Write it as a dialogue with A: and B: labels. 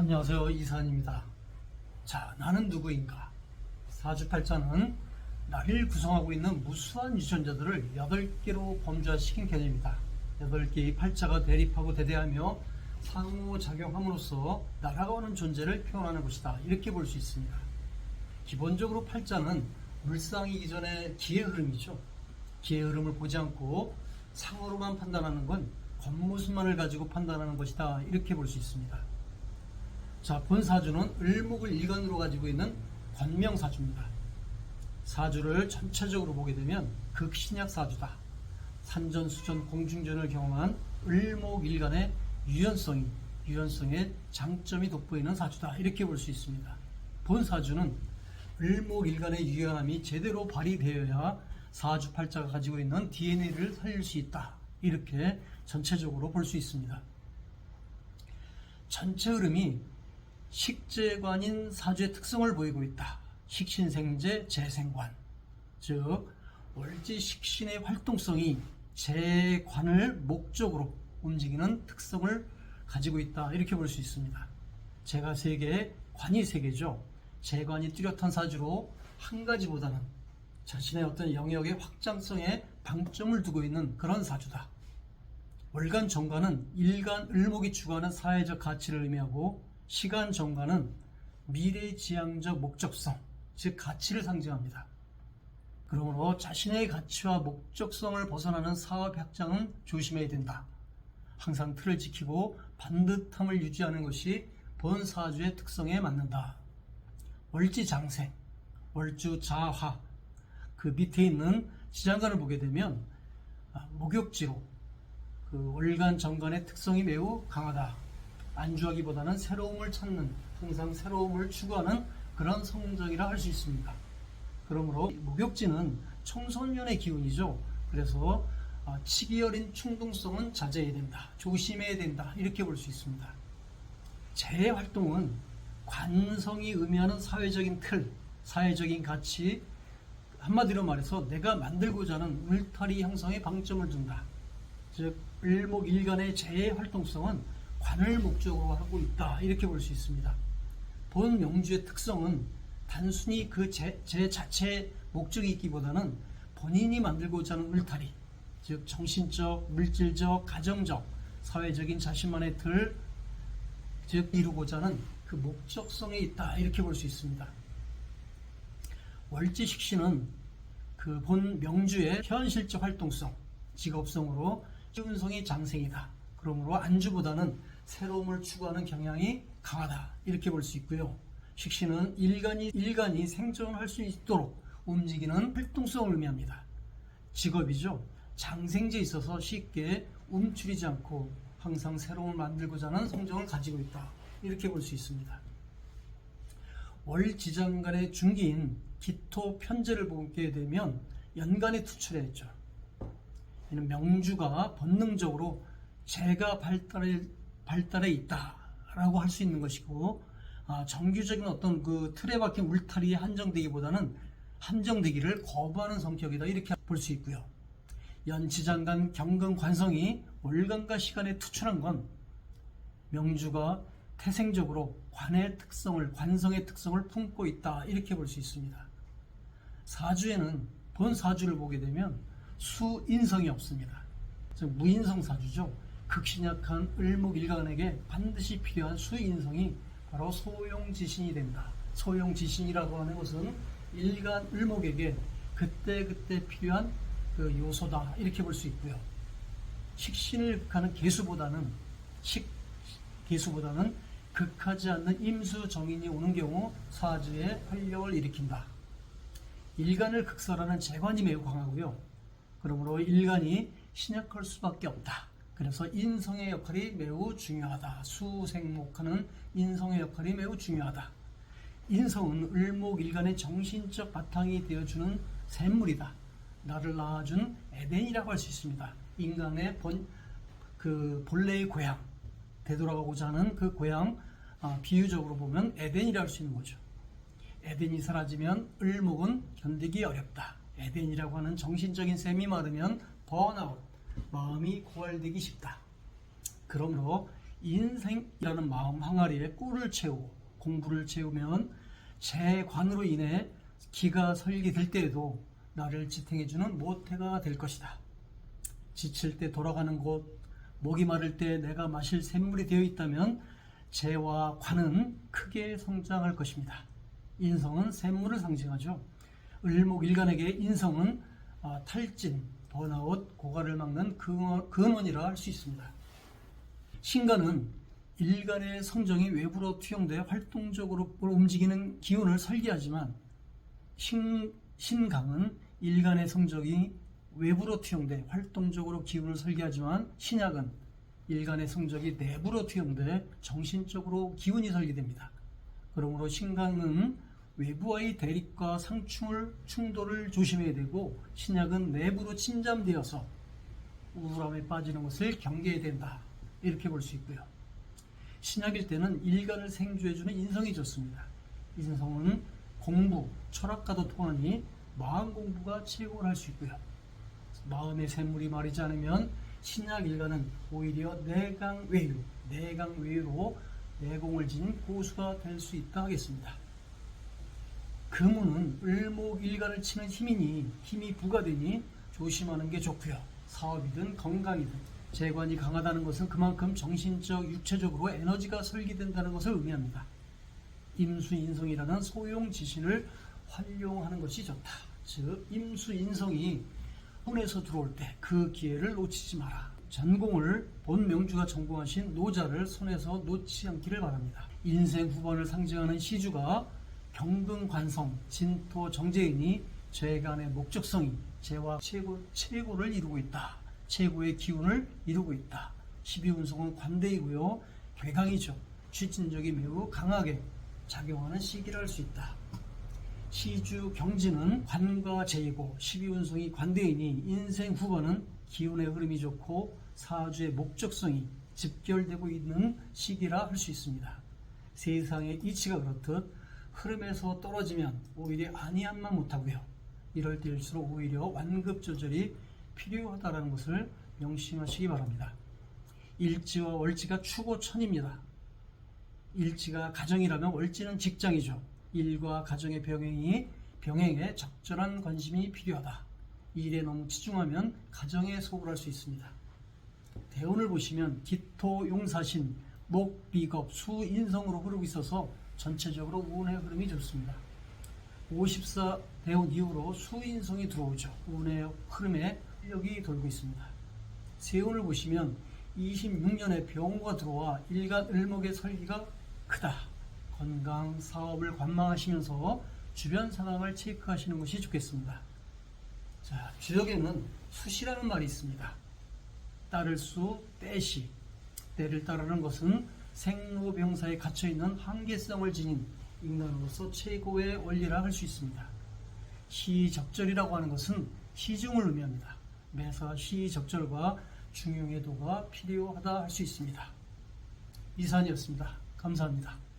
A: 안녕하세요 이산입니다. 자 나는 누구인가? 사주팔자는 나를 구성하고 있는 무수한 유전자들을 8개로 범주화시킨 개념이다. 8개의 팔자가 대립하고 대대하며 상호작용함으로써 날아가는 존재를 표현하는 것이다. 이렇게 볼 수 있습니다. 기본적으로 팔자는 물상이기 전에 기의 흐름이죠. 기의 흐름을 보지 않고 상으로만 판단하는 건 겉모습만을 가지고 판단하는 것이다. 이렇게 볼 수 있습니다. 자, 본 사주는 을목을 일간으로 가지고 있는 권명 사주입니다. 사주를 전체적으로 보게 되면 극신약 사주다. 산전 수전 공중전을 경험한 을목 일간의 유연성이 유연성의 장점이 돋보이는 사주다. 이렇게 볼 수 있습니다. 본 사주는 을목 일간의 유연함이 제대로 발휘되어야 사주 팔자가 가지고 있는 DNA를 살릴 수 있다. 이렇게 전체적으로 볼 수 있습니다. 전체 흐름이 식재관인 사주의 특성을 보이고 있다. 식신생재 재생관. 즉, 월지 식신의 활동성이 재관을 목적으로 움직이는 특성을 가지고 있다. 이렇게 볼 수 있습니다. 제가 세 개, 관이 세 개죠. 재관이 뚜렷한 사주로 한 가지보다는 자신의 어떤 영역의 확장성에 방점을 두고 있는 그런 사주다. 월간 정관은 일간 을목이 추구하는 사회적 가치를 의미하고 시간 정관은 미래 지향적 목적성, 즉 가치를 상징합니다. 그러므로 자신의 가치와 목적성을 벗어나는 사업 확장은 조심해야 된다. 항상 틀을 지키고 반듯함을 유지하는 것이 본 사주의 특성에 맞는다. 월지 장생, 월주 자화, 그 밑에 있는 지장간을 보게 되면 아, 목욕지로 그 월간 정관의 특성이 매우 강하다. 안주하기보다는 새로움을 찾는 항상 새로움을 추구하는 그런 성적이라 할 수 있습니다. 그러므로 목욕지는 청소년의 기운이죠. 그래서 아, 치기 어린 충동성은 자제해야 된다. 조심해야 된다. 이렇게 볼 수 있습니다. 제 활동은 관성이 의미하는 사회적인 틀, 사회적인 가치, 한마디로 말해서 내가 만들고자 하는 울타리 형성에 방점을 둔다. 즉 일목일간의 제 활동성은 관을 목적으로 하고 있다. 이렇게 볼 수 있습니다. 본 명주의 특성은 단순히 그 제, 제 자체의 목적이 있기보다는 본인이 만들고자 하는 울타리, 즉 정신적, 물질적, 가정적, 사회적인 자신만의 틀, 즉 이루고자 하는 그 목적성에 있다. 이렇게 볼 수 있습니다. 월지식신은 그본 명주의 현실적 활동성, 직업성으로 기운성이 장생이다. 그러므로 안주보다는 새로움을 추구하는 경향이 강하다. 이렇게 볼 수 있고요. 식신은 일간이, 일간이 생존할 수 있도록 움직이는 활동성을 의미합니다. 직업이죠. 장생지에 있어서 쉽게 움츠리지 않고 항상 새로움을 만들고자 하는 성정을 가지고 있다. 이렇게 볼 수 있습니다. 월지장간의 중기인 기토 편제를 보게 되면 연간에 투출했죠. 이는 명주가 본능적으로 제가 발달에, 발달해 있다라고 할 수 있는 것이고 아, 정규적인 어떤 그 틀에 박힌 울타리에 한정되기보다는 한정되기를 거부하는 성격이다 이렇게 볼 수 있고요. 연지장간 경근 관성이 월간과 시간에 투출한 건 명주가 태생적으로 관의 특성을 관성의 특성을 품고 있다 이렇게 볼 수 있습니다. 사주에는 본 사주를 보게 되면 수인성이 없습니다. 즉 무인성 사주죠. 극신약한 을목일간에게 반드시 필요한 수인성이 바로 소용지신이 된다. 소용지신이라고 하는 것은 일간 을목에게 그때 그때 필요한 그 요소다 이렇게 볼 수 있고요. 식신을 극하는 개수보다는 식 개수보다는 극하지 않는 임수 정인이 오는 경우 사주에 활력을 일으킨다. 일간을 극설하는 재관이 매우 강하고요. 그러므로 일간이 신약할 수밖에 없다. 그래서 인성의 역할이 매우 중요하다. 수생목하는 인성의 역할이 매우 중요하다. 인성은 을목일간의 정신적 바탕이 되어주는 샘물이다. 나를 낳아준 에덴이라고 할 수 있습니다. 인간의 본, 그 본래의 고향, 되돌아가고자 하는 그 고향, 아, 비유적으로 보면 에덴이라 할수 있는 거죠. 에덴이 사라지면 을목은 견디기 어렵다. 에덴이라고 하는 정신적인 셈이 마르면 번아웃, 마음이 고갈되기 쉽다. 그러므로 인생이라는 마음 항아리에 꿀을 채우고 공부를 채우면 제 관으로 인해 기가 설기될 때에도 나를 지탱해주는 모태가 될 것이다. 지칠 때 돌아가는 곳, 목이 마를 때 내가 마실 샘물이 되어 있다면 재와 관은 크게 성장할 것입니다. 인성은 샘물을 상징하죠. 을목일간에게 인성은 아, 탈진, 번아웃, 고갈을 막는 근원- 근원이라 할 수 있습니다. 신간은 일간의 성정이 외부로 투영돼 활동적으로 움직이는 기운을 설계하지만 신, 신강은 일간의 성적이 외부로 투영돼 활동적으로 기운을 설계하지만 신약은 일간의 성적이 내부로 투영돼 정신적으로 기운이 설계됩니다. 그러므로 신강은 외부와의 대립과 상충을 충돌을 조심해야 되고 신약은 내부로 침잠되어서 우울함에 빠지는 것을 경계해야 된다. 이렇게 볼 수 있고요. 신약일 때는 일간을 생주해주는 인성이 좋습니다. 인성은 공부, 철학과도 통하니 마음 공부가 최고를 할 수 있고요. 마음의 샘물이 마르지 않으면 신약 일간은 오히려 내강 외유, 내강 외유로 내공을 지닌 고수가 될 수 있다 하겠습니다. 금운은 을목일간을 치는 힘이니 힘이 부과되니 조심하는 게 좋고요. 사업이든 건강이든 재관이 강하다는 것은 그만큼 정신적, 육체적으로 에너지가 설계된다는 것을 의미합니다. 임수인성이라는 소용지신을 활용하는 것이 좋다. 즉 임수인성이 혼에서 들어올 때 그 기회를 놓치지 마라. 전공을 본 명주가 전공하신 노자를 손에서 놓지 않기를 바랍니다. 인생 후반을 상징하는 시주가 경근관성, 진토 정제인이 재간의 목적성이 재와 최고, 최고를 이루고 있다. 최고의 기운을 이루고 있다. 12운성은 관대이고요. 괴강이죠. 추진력이 매우 강하게 작용하는 시기를 할 수 있다. 시주 경지는 관과 제이고 12운성이 관대이니 인생 후반은 기운의 흐름이 좋고 사주의 목적성이 집결되고 있는 시기라 할 수 있습니다. 세상의 이치가 그렇듯 흐름에서 떨어지면 오히려 아니함만 못하고요. 이럴 때일수록 오히려 완급 조절이 필요하다는 것을 명심하시기 바랍니다. 일지와 월지가 추고천입니다. 일지가 가정이라면 월지는 직장이죠. 일과 가정의 병행이 병행에 적절한 관심이 필요하다. 일에 너무 치중하면 가정에 소홀할 수 있습니다. 대운을 보시면 기토 용사신 목 비겁 수 인성으로 흐르고 있어서 전체적으로 운의 흐름이 좋습니다. 54 대운 이후로 수인성이 들어오죠. 운의 흐름에 활력이 돌고 있습니다. 세운을 보시면 26년에 병호가 들어와 일간 을목의 설기가 크다. 건강, 사업을 관망하시면서 주변 상황을 체크하시는 것이 좋겠습니다. 자, 주역에는 수시라는 말이 있습니다. 따를 수, 때시. 때를 따르는 것은 생로병사에 갇혀 있는 한계성을 지닌 인간으로서 최고의 원리라 할 수 있습니다. 시적절이라고 하는 것은 시중을 의미합니다. 매사 시적절과 중용의 도가 필요하다 할 수 있습니다. 이산이었습니다. 감사합니다.